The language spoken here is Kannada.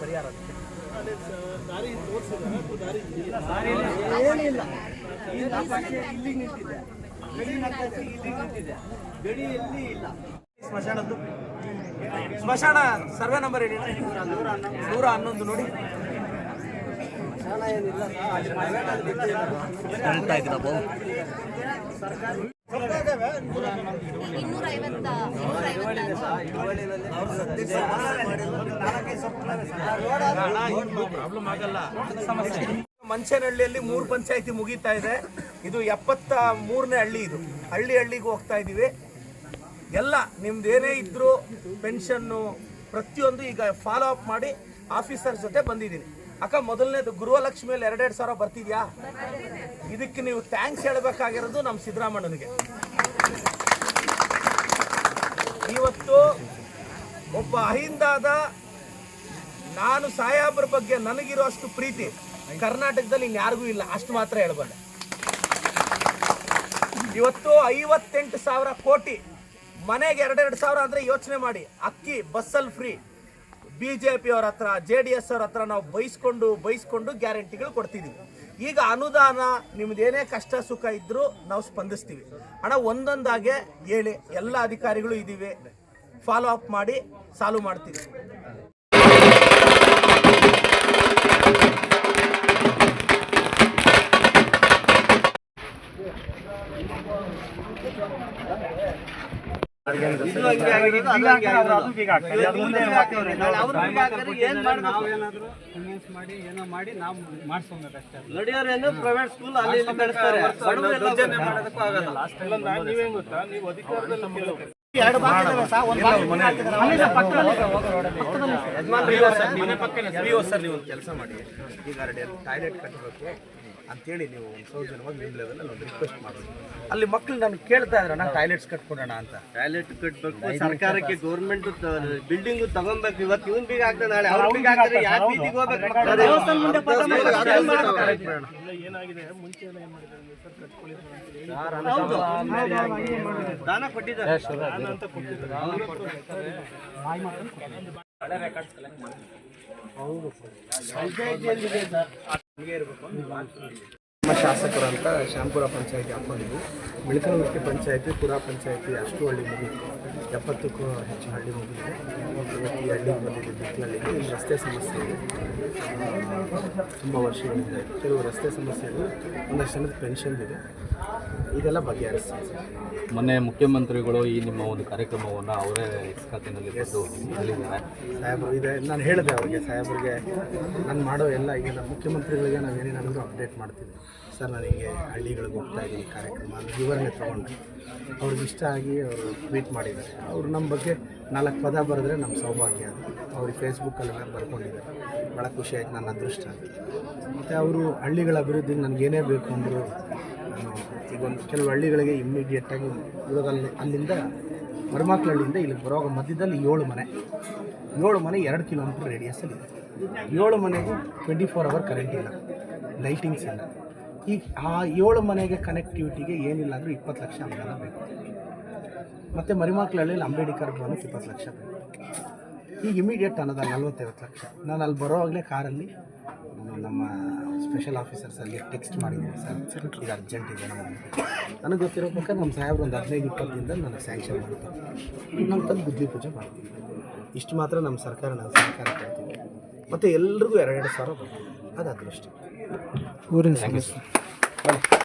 ಪರಿಹಾರ ಅದಕ್ಕೆ ಏನಿಲ್ಲ. ಈ ನಕಾಶೆ ಇಲ್ಲಿ ನಿಂತಿದೆ. ಗಡಿ ಇಲ್ಲಿ ನಿಂತಿದೆ. ಗಡಿಯಲ್ಲಿ ಇಲ್ಲ. ಸ್ಮಶಾನದ್ದು? ಸ್ಮಶಾನ ಸರ್ವೆ ನಂಬರ್ ಹೇಳಿ ನೂರ ಹನ್ನೊಂದು ನೋಡಿ. ಸ್ಮಶಾನ ಏನಿಲ್ಲ ಹೇಳ್ತಾ ಮಂಚನಹಳ್ಳಿಯಲ್ಲಿ ಮೂರು ಪಂಚಾಯತಿ ಮುಗೀತಾ ಇದೆ. ಇದು ಎಪ್ಪತ್ತ ಮೂರನೇ ಹಳ್ಳಿ ಇದು. ಹಳ್ಳಿ ಹಳ್ಳಿಗೆ ಹೋಗ್ತಾ ಇದ್ದೀವಿ. ಎಲ್ಲ ನಿಮ್ದು ಏನೇ ಇದ್ರು ಪೆನ್ಷನ್ನು ಪ್ರತಿಯೊಂದು ಈಗ ಫಾಲೋ ಅಪ್ ಮಾಡಿ ಆಫೀಸರ್ ಜೊತೆ ಬಂದಿದ್ದೀನಿ. ಅಕ್ಕ, ಮೊದಲನೇದು ಗೃಹಲಕ್ಷ್ಮಿಯಲ್ಲಿ ಎರಡೆರಡು ಸಾವಿರ ಬರ್ತಿದ್ಯಾ? ಇದಕ್ಕೆ ನೀವು ಥ್ಯಾಂಕ್ಸ್ ಹೇಳಬೇಕಾಗಿರೋದು ನಮ್ಮ ಸಿದ್ದರಾಮಣ್ಣನಿಗೆ ಇವತ್ತು ಒಬ್ಬ ಅಹಿಂದಾದ ನಾನು ಸಾಯಾಬ್ರ ಬಗ್ಗೆ ನನಗಿರೋ ಅಷ್ಟು ಪ್ರೀತಿ ಕರ್ನಾಟಕದಲ್ಲಿ ಇನ್ಯಾರಿಗೂ ಇಲ್ಲ. ಅಷ್ಟು ಮಾತ್ರ ಹೇಳ್ಬಲ್ಲೆ. ಇವತ್ತು ಐವತ್ತೆಂಟು ಸಾವಿರ ಕೋಟಿ, ಮನೆಗೆ ಎರಡೆರಡು ಸಾವಿರ ಅಂದರೆ ಯೋಚನೆ ಮಾಡಿ. ಅಕ್ಕಿ, ಬಸ್ಸಲ್ಲಿ ಫ್ರೀ ಬಿ ಜೆ ಪಿ ಅವ್ರ ಹತ್ರ ಜೆ ಡಿ ಎಸ್ ಅವ್ರ ಹತ್ರ ನಾವು ಬೈಸ್ಕೊಂಡು ಬೈಸ್ಕೊಂಡು ಗ್ಯಾರಂಟಿಗಳು ಕೊಡ್ತಿದ್ದೀವಿ ಈಗ ಅನುದಾನ ನಿಮ್ದೇನೇ ಕಷ್ಟ ಸುಖ ಇದ್ರೂ ನಾವು ಸ್ಪಂದಿಸ್ತೀವಿ. ಹಣ ಒಂದೊಂದಾಗೆ ಹೇಳಿ, ಎಲ್ಲ ಅಧಿಕಾರಿಗಳು ಇದ್ದೀವಿ ಫಾಲೋ ಅಪ್ ಮಾಡಿ ಸಾಲ್ವ್ ಮಾಡ್ತೀವಿ. ಹಾಕಿದ್ರೆ ಏನ್ ಮಾಡ್ಬೇಕು? ನಡಿಯೋರೇನು ಪ್ರೈವೇಟ್ ಸ್ಕೂಲ್ ಅಲ್ಲಿ ಇಲ್ಲಿ ಕಳಿಸ್ತಾರೆ ಬಡವರೆಲ್ಲ ಎರಡು ಸರ್, ನೀವು ಒಂದು ಕೆಲಸ ಮಾಡಿ. ಈಗ ಟಾಯ್ಲೆಟ್ ಕಟ್ಟಬೇಕು ಅಂತೇಳಿ ನೀವು ಒಂದು ಸೌಜನ್ಯವಾಗಿ ನಿಮ್ಮ ಲೆವೆಲಲ್ಲಿ ಒಂದು ರಿಕ್ವೆಸ್ಟ್ ಮಾಡಿ ಅಲ್ಲಿ ಮಕ್ಕಳು ನಾನು ಕೇಳ್ತಾ ಇದ್ರಣ್ಣ ಟಾಯ್ಲೆಟ್ಸ್ ಕಟ್ಕೊಡೋಣ ಅಂತ ಟಾಯ್ಲೆಟ್ ಕಟ್ಟಬೇಕು ಸರ್ಕಾರಕ್ಕೆ ಗೌರ್ಮೆಂಟ್ ಬಿಲ್ಡಿಂಗ್ ತಗೊಬೇಕು ಇವತ್ತು ಇವನ್ ಬೀಗ ಆಗ್ತದೆ ನಾಳೆ ಅವ್ರ ಬೀಗ ಹಾಕ್ತಾರೆ ಯಾವ ಬೀದಿಗೆ ಹೋಗ್ಬೇಕು. ಏನ್ ಮಾಡ್ಬೇಕು? ಹೌದು. ಸರ್ ಕೊಟ್ಟಿದ್ದಾರೆ ನಮ್ಮ ಶಾಸಕರು ಅಂತ ಶಾಂಪುರ ಪಂಚಾಯತಿ ಹಾಕೊಂಡಿದ್ವಿ. ಮಿಳಕನಮಕ್ಕಿ ಪಂಚಾಯತಿ ಪುರ ಪಂಚಾಯಿತಿ ಅಷ್ಟು ಹಳ್ಳಿ ಮುಗಿದು ಎಪ್ಪತ್ತಕ್ಕೂ ಹೆಚ್ಚು ಹಳ್ಳಿ ಮುಗಿದಿದೆ ಈ ಹಳ್ಳಿಗೆ ರಸ್ತೆ ಸಮಸ್ಯೆ ಇದೆ. ತುಂಬ ವರ್ಷಗಳಿಂದ ಕೆಲವು ರಸ್ತೆ ಸಮಸ್ಯೆಗಳು ಒಂದಷ್ಟು ಜನದ ಪೆನ್ಷನ್ ಇದೆ. ಇದೆಲ್ಲ ಬಗೆಹರಿಸ್ತೀವಿ ಸರ್ ಮೊನ್ನೆ ಮುಖ್ಯಮಂತ್ರಿಗಳು ಈ ನಿಮ್ಮ ಒಂದು ಕಾರ್ಯಕ್ರಮವನ್ನು ಅವರೇ ಖಾತೆಯಲ್ಲಿ ಹೇಳಿದ್ದಾರೆ. ಸಾಹೇಬರು ಇದೆ. ನಾನು ಹೇಳಿದೆ ಅವರಿಗೆ. ಸಾಹೇಬ್ರಿಗೆ ನಾನು ಮಾಡೋ ಎಲ್ಲ ಈಗ ಮುಖ್ಯಮಂತ್ರಿಗಳಿಗೆ ನಾವು ಏನೇನಾದರೂ ಅಪ್ಡೇಟ್ ಮಾಡ್ತೀವಿ. ಸರ್, ನಾನು ಹೀಗೆ ಹಳ್ಳಿಗಳಿಗೆ ಹೋಗ್ತಾ ಇದ್ದೀನಿ ಕಾರ್ಯಕ್ರಮ ಅಂತ ವಿವರಣೆ ತೊಗೊಂಡು. ಅವ್ರಿಗೆ ಇಷ್ಟ ಆಗಿ ಅವರು ಟ್ವೀಟ್ ಮಾಡಿದ್ದಾರೆ. ಅವರು ನಮ್ಮ ಬಗ್ಗೆ ನಾಲ್ಕು ಪದ ಬರೆದ್ರೆ ನಮ್ಮ ಸೌಭಾಗ್ಯ ಅದು. ಅವ್ರಿಗೆ ಫೇಸ್ಬುಕ್ಕಲ್ಲಿ ಬರ್ಕೊಂಡಿದ್ದಾರೆ. ಭಾಳ ಖುಷಿ ಆಯ್ತು ನನ್ನ ಅದೃಷ್ಟ ಮತ್ತು ಅವರು ಹಳ್ಳಿಗಳ ಅಭಿವೃದ್ಧಿಗೆ ನನಗೇನೇ ಬೇಕು ಅಂದರು ಈಗ ಒಂದು ಕೆಲವು ಹಳ್ಳಿಗಳಿಗೆ ಇಮ್ಮಿಡಿಯೇಟಾಗಿ ಇವಾಗ ಅಲ್ಲಿ, ಅಲ್ಲಿಂದ ಮರಮಾಕ್ಲಹಳ್ಳಿಯಿಂದ ಇಲ್ಲಿಗೆ ಬರೋ ಮಧ್ಯದಲ್ಲಿ ಏಳು ಮನೆ. ಏಳು ಮನೆ ಎರಡು ಕಿಲೋಮೀಟ್ರ್ ರೇಡಿಯಸಲ್ಲಿ ಏಳು ಮನೆಗೂ ಟ್ವೆಂಟಿ ಫೋರ್ ಅವರ್ ಕರೆಂಟ್ ಇಲ್ಲ. ಲೈಟಿಂಗ್ಸ್ ಇಲ್ಲ. ಈಗ ಆ ಏಳು ಮನೆಗೆ ಕನೆಕ್ಟಿವಿಟಿಗೆ ಏನಿಲ್ಲ ಅಂದರೂ ಇಪ್ಪತ್ತು ಲಕ್ಷ ಅನುದಾನ ಬೇಕು. ಮತ್ತು ಮರಿಮಾಕ್ಲಹಳ್ಳಿಯಲ್ಲಿ ಅಂಬೇಡ್ಕರ್ ಭವನಕ್ಕೆ ಇಪ್ಪತ್ತು ಲಕ್ಷ ಬೇಕು. ಈಗ ಇಮಿಡಿಯೇಟ್ ಅನ್ನೋದು ನಲ್ವತ್ತೈವತ್ತು ಲಕ್ಷ. ನಾನು ಅಲ್ಲಿ ಬರೋವಾಗಲೇ ಕಾರಲ್ಲಿ ನಮ್ಮ ಸ್ಪೆಷಲ್ ಆಫೀಸರ್ಸ್ ಅಲ್ಲಿ ಟೆಕ್ಸ್ಟ್ ಮಾಡಿದ್ದೀನಿ ಸರ್. ಇದು ಅರ್ಜೆಂಟ್ ಇದೆ ನಮಗೆ ನನಗೆ ಗೊತ್ತಿರೋ ಪ್ರಕಾರ ನಮ್ಮ ಸಾಹೇಬ್ರು ಒಂದು ಹದಿನೈದು, ಇಪ್ಪತ್ತು ದಿನದಲ್ಲಿ ನನಗೆ ಸ್ಯಾಂಕ್ಷನ್ ಮಾಡ್ತಾರೆ. ಇನ್ನೊಂದು ನಾನು ತಂದು ಬುದ್ಧಿ ಪೂಜೆ ಮಾಡ್ತೀನಿ. ಇಷ್ಟು ಮಾತ್ರ ನಮ್ಮ ಸರ್ಕಾರ ನಾನು ಸರ್ಕಾರ ಕೊಡ್ತೀನಿ ಮತ್ತು ಎಲ್ರಿಗೂ ಎರಡೆರಡು ಸಾವಿರ ಬರ್ತೀನಿ ಅದು ಅದೃಷ್ಟ. 오랜 생겼어. 빨리.